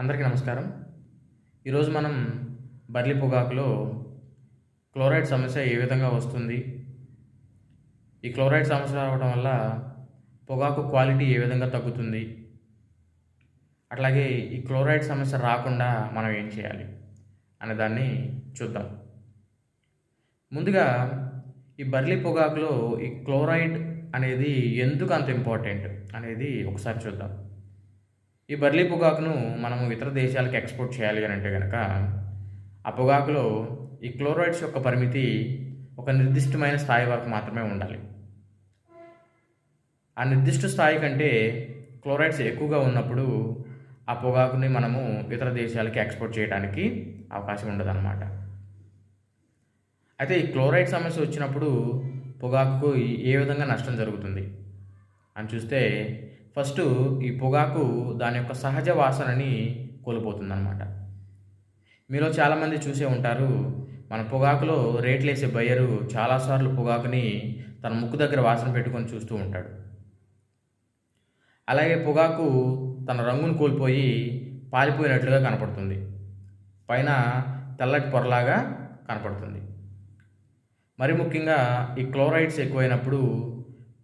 అందరికీ నమస్కారం. ఈరోజు మనం బర్లి పొగాకులో క్లోరైడ్ సమస్య ఏ విధంగా వస్తుంది? ఈ క్లోరైడ్ సమస్య రావడం వల్ల పొగాకు క్వాలిటీ ఏ విధంగా తగ్గుతుంది? అట్లాగే ఈ క్లోరైడ్ సమస్య రాకుండా మనం ఏం చేయాలి అనే దాన్ని చూద్దాం. ముందుగా ఈ బర్లీ పొగాకులో ఈ క్లోరైడ్ అనేది ఎందుకు అంత ఇంపార్టెంట్ అనేది ఒకసారి చూద్దాం. ఈ బర్లీ పొగాకును మనము ఇతర దేశాలకు ఎక్స్పోర్ట్ చేయాలి అని అంటే కనుక ఆ పొగాకులో ఈ క్లోరైడ్స్ యొక్క పరిమితి ఒక నిర్దిష్టమైన స్థాయి వరకు మాత్రమే ఉండాలి. ఆ నిర్దిష్ట స్థాయి కంటే క్లోరైడ్స్ ఎక్కువగా ఉన్నప్పుడు ఆ పొగాకుని మనము ఇతర దేశాలకి ఎక్స్పోర్ట్ చేయడానికి అవకాశం ఉండదన్నమాట. అయితే ఈ క్లోరైడ్ సమస్య వచ్చినప్పుడు పొగాకుకు ఏ విధంగా నష్టం జరుగుతుంది? అని చూస్తే ఫస్ట్ ఈ పొగాకు దాని యొక్క సహజ వాసనని కోల్పోతుందన్నమాట. మీలో చాలామంది చూసే ఉంటారు మన పొగాకులో రేట్లు వేసే బయ్యరు చాలాసార్లు పొగాకుని తన ముక్కు దగ్గర వాసన పెట్టుకొని చూస్తూ ఉంటాడు. అలాగే పొగాకు తన రంగును కోల్పోయి పాలిపోయినట్లుగా కనపడుతుంది. పైన తెల్లటి పొరలాగా కనపడుతుంది. మరి ముఖ్యంగా ఈ క్లోరైడ్స్ ఎక్కువైనప్పుడు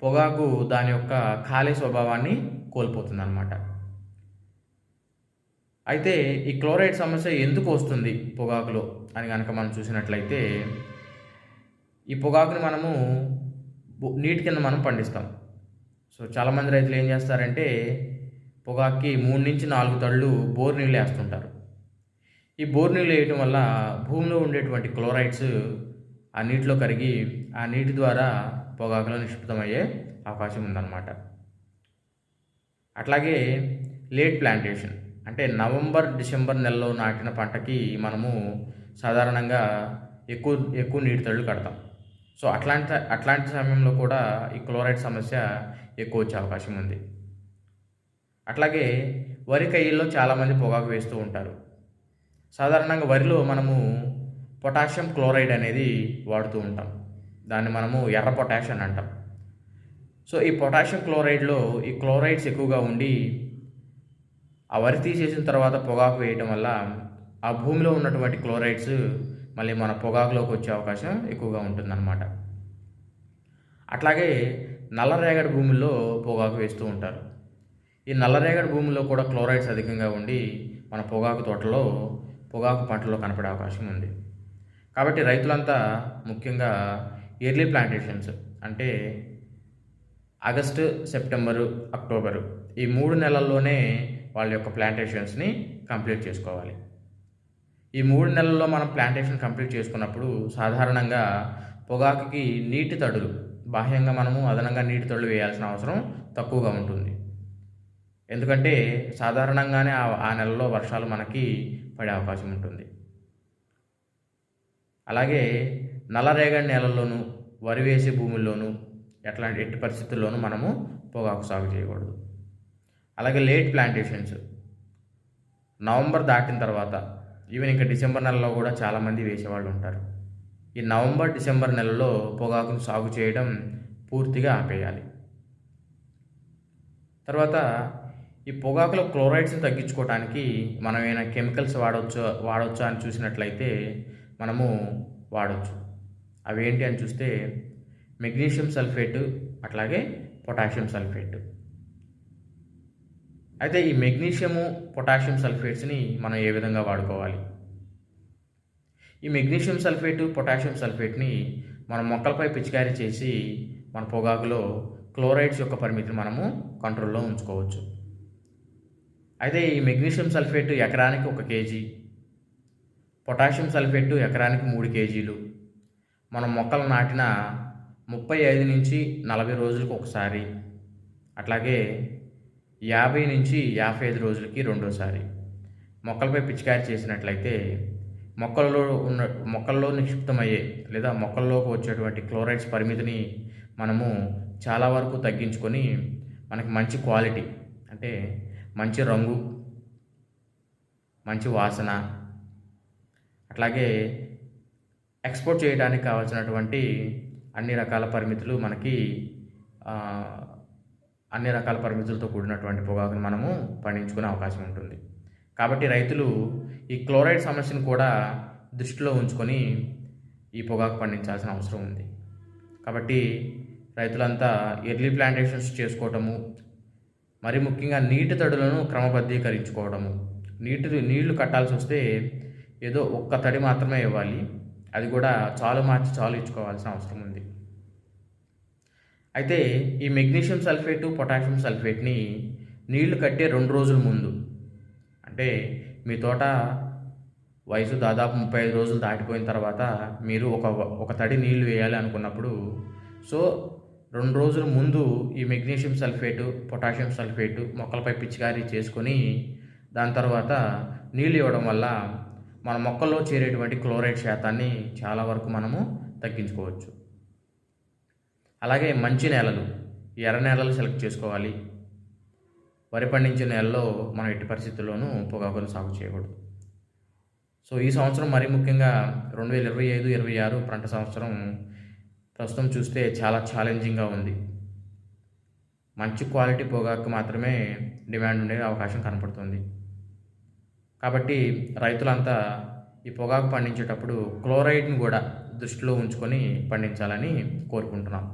పొగాకు దాని యొక్క ఖాళీ స్వభావాన్ని కోల్పోతుందన్నమాట. అయితే ఈ క్లోరైడ్ సమస్య ఎందుకు వస్తుంది పొగాకులో అని కనుక మనం చూసినట్లయితే ఈ పొగాకుని మనము నీటి కింద మనం పండిస్తాం. సో చాలామంది రైతులు ఏం చేస్తారంటే పొగాకుకి మూడు నుంచి నాలుగు తళ్ళు బోర్ నీళ్ళు వేస్తుంటారు. ఈ బోర్ నీళ్ళు వేయటం వల్ల భూమిలో ఉండేటువంటి క్లోరైడ్స్ ఆ నీటిలో కరిగి ఆ నీటి ద్వారా పొగాకులో నిష్పృతమయ్యే అవకాశం ఉందన్నమాట. అట్లాగే లేట్ ప్లాంటేషన్ అంటే నవంబర్ డిసెంబర్ నెలలో నాటిన పంటకి మనము సాధారణంగా ఎక్కువ ఎక్కువ నీటి తళ్ళు కడతాం. సో అట్లాంటి అట్లాంటి సమయంలో కూడా ఈ క్లోరైడ్ సమస్య ఎక్కువ వచ్చే అవకాశం ఉంది. అట్లాగే వరి కయ్యిల్లో చాలామంది పొగాకు వేస్తూ ఉంటారు. సాధారణంగా వరిలో మనము పొటాషియం క్లోరైడ్ అనేది వాడుతూ ఉంటాం. దాన్ని మనము ఎర్ర పొటాషియం అంటాం. సో ఈ పొటాషియం క్లోరైడ్లో ఈ క్లోరైడ్స్ ఎక్కువగా ఉండి ఆ వరి తీసేసిన తర్వాత పొగాకు వేయటం వల్ల ఆ భూమిలో ఉన్నటువంటి క్లోరైడ్స్ మళ్ళీ మన పొగాకులోకి వచ్చే అవకాశం ఎక్కువగా ఉంటుందన్నమాట. అట్లాగే నల్లరేగడి భూముల్లో పొగాకు వేస్తూ ఉంటారు. ఈ నల్లరేగడి భూమిలో కూడా క్లోరైడ్స్ అధికంగా ఉండి మన పొగాకు తోటలో పొగాకు పంటలో కనపడే అవకాశం ఉంది. కాబట్టి రైతులంతా ముఖ్యంగా ఎర్లీ ప్లాంటేషన్స్ అంటే ఆగస్టు సెప్టెంబరు అక్టోబరు ఈ మూడు నెలల్లోనే వాళ్ళ యొక్క ప్లాంటేషన్స్ని కంప్లీట్ చేసుకోవాలి. ఈ మూడు నెలల్లో మనం ప్లాంటేషన్ కంప్లీట్ చేసుకున్నప్పుడు సాధారణంగా పొగాకుకి నీటి తడులు బాహ్యంగా మనము అదనంగా నీటి తడులు వేయాల్సిన అవసరం తక్కువగా ఉంటుంది. ఎందుకంటే సాధారణంగానే ఆ ఆ నెలలో వర్షాలు మనకి పడే అవకాశం ఉంటుంది. అలాగే నల్లరేగడి నేలల్లోనూ వరి వేసే భూముల్లోనూ ఎట్లాంటి ఎట్టి పరిస్థితుల్లోనూ మనము పొగాకు సాగు చేయకూడదు. అలాగే లేట్ ప్లాంటేషన్స్. నవంబర్ దాటిన తర్వాత ఈవెన్ ఇంకా డిసెంబర్ నెలలో కూడా చాలామంది వేసేవాళ్ళు ఉంటారు. ఈ నవంబర్ డిసెంబర్ నెలలో పొగాకును సాగు చేయడం పూర్తిగా ఆపేయాలి. తర్వాత ఈ పొగాకులో క్లోరైడ్స్ని తగ్గించుకోవడానికి మనం ఏమైనా కెమికల్స్ వాడవచ్చు వాడవచ్చా అని చూసినట్లయితే మనము వాడవచ్చు అవి ఏంటి అని చూస్తే మెగ్నీషియం సల్ఫేట్ అట్లాగే పొటాషియం సల్ఫేట్. అయితే ఈ మెగ్నీషియము పొటాషియం సల్ఫేట్స్ని మనం ఏ విధంగా వాడుకోవాలి? ఈ మెగ్నీషియం సల్ఫేట్ పొటాషియం సల్ఫేట్ని మన మొక్కలపై పిచికారీ చేసి మన పొగాకులో క్లోరైడ్స్ యొక్క పరిమితిని మనము కంట్రోల్లో ఉంచుకోవచ్చు. అయితే ఈ మెగ్నీషియం సల్ఫేట్ ఎకరానికి ఒక కేజీ పొటాషియం సల్ఫేట్ ఎకరానికి మూడు కేజీలు మనం మొక్కలు నాటిన ముప్పై ఐదు నుంచి నలభై రోజులకు ఒకసారి అట్లాగే యాభై నుంచి యాభై ఐదు రోజులకి రెండోసారి. మొక్కలపై పిచికారి చేసినట్లయితే మొక్కలలో ఉన్న మొక్కల్లో నిక్షిప్తమయ్యే లేదా మొక్కల్లోకి వచ్చేటువంటి క్లోరైడ్స్ పరిమితిని మనము చాలా వరకు తగ్గించుకొని మనకి మంచి క్వాలిటీ అంటే మంచి రంగు మంచి వాసన అట్లాగే ఎక్స్పోర్ట్ చేయడానికి కావాల్సినటువంటి అన్ని రకాల పరిమితులు మనకి అన్ని రకాల పరిమితులతో కూడినటువంటి పొగాకును మనము పండించుకునే అవకాశం ఉంటుంది. కాబట్టి రైతులు ఈ క్లోరైడ్ సమస్యను కూడా దృష్టిలో ఉంచుకొని ఈ పొగాకు పండించాల్సిన అవసరం ఉంది. కాబట్టి రైతులంతా ఎర్లీ ప్లాంటేషన్స్ చేసుకోవటము మరి ముఖ్యంగా నీటి తడులను క్రమబద్ధీకరించుకోవడము నీటి నీళ్ళు కట్టాల్సి వస్తే ఏదో ఒక్క తడి మాత్రమే ఇవ్వాలి. అది కూడా చాలు మార్చి చాలు ఇచ్చుకోవాల్సిన అవసరం ఉంది. అయితే ఈ మెగ్నీషియం సల్ఫేటు పొటాషియం సల్ఫేట్ని నీళ్ళు కట్టే రెండు రోజుల ముందు అంటే మీ తోట వయసు దాదాపు ముప్పై ఐదు రోజులు దాటిపోయిన తర్వాత మీరు ఒక ఒక తడి నీళ్ళు వేయాలి అనుకున్నప్పుడు సో రెండు రోజుల ముందు ఈ మెగ్నీషియం సల్ఫేటు పొటాషియం సల్ఫేటు మొక్కలపై పిచికారీ చేసుకొని దాని తర్వాత నీళ్ళు ఇవ్వడం వల్ల మన మొక్కల్లో చేరేటువంటి క్లోరైడ్ శాతాన్ని చాలా వరకు మనము తగ్గించుకోవచ్చు. అలాగే మంచి నేలలు ఎర్ర నేలలు సెలెక్ట్ చేసుకోవాలి. వరి పండించే నేలలో మనం ఎట్టి పరిస్థితుల్లోనూ పొగాకును సాగు చేయకూడదు. సో ఈ సంవత్సరం మరీ ముఖ్యంగా రెండు వేల ఇరవై ఐదు ఇరవై ఆరు పంట సంవత్సరం ప్రస్తుతం చూస్తే చాలా ఛాలెంజింగ్గా ఉంది. మంచి క్వాలిటీ పొగాకు మాత్రమే డిమాండ్ ఉండే అవకాశం కనపడుతుంది. కాబట్టి రైతులంతా ఈ పొగాకు పండించేటప్పుడు క్లోరైడ్ని కూడా దృష్టిలో ఉంచుకొని పండించాలని కోరుకుంటున్నాం.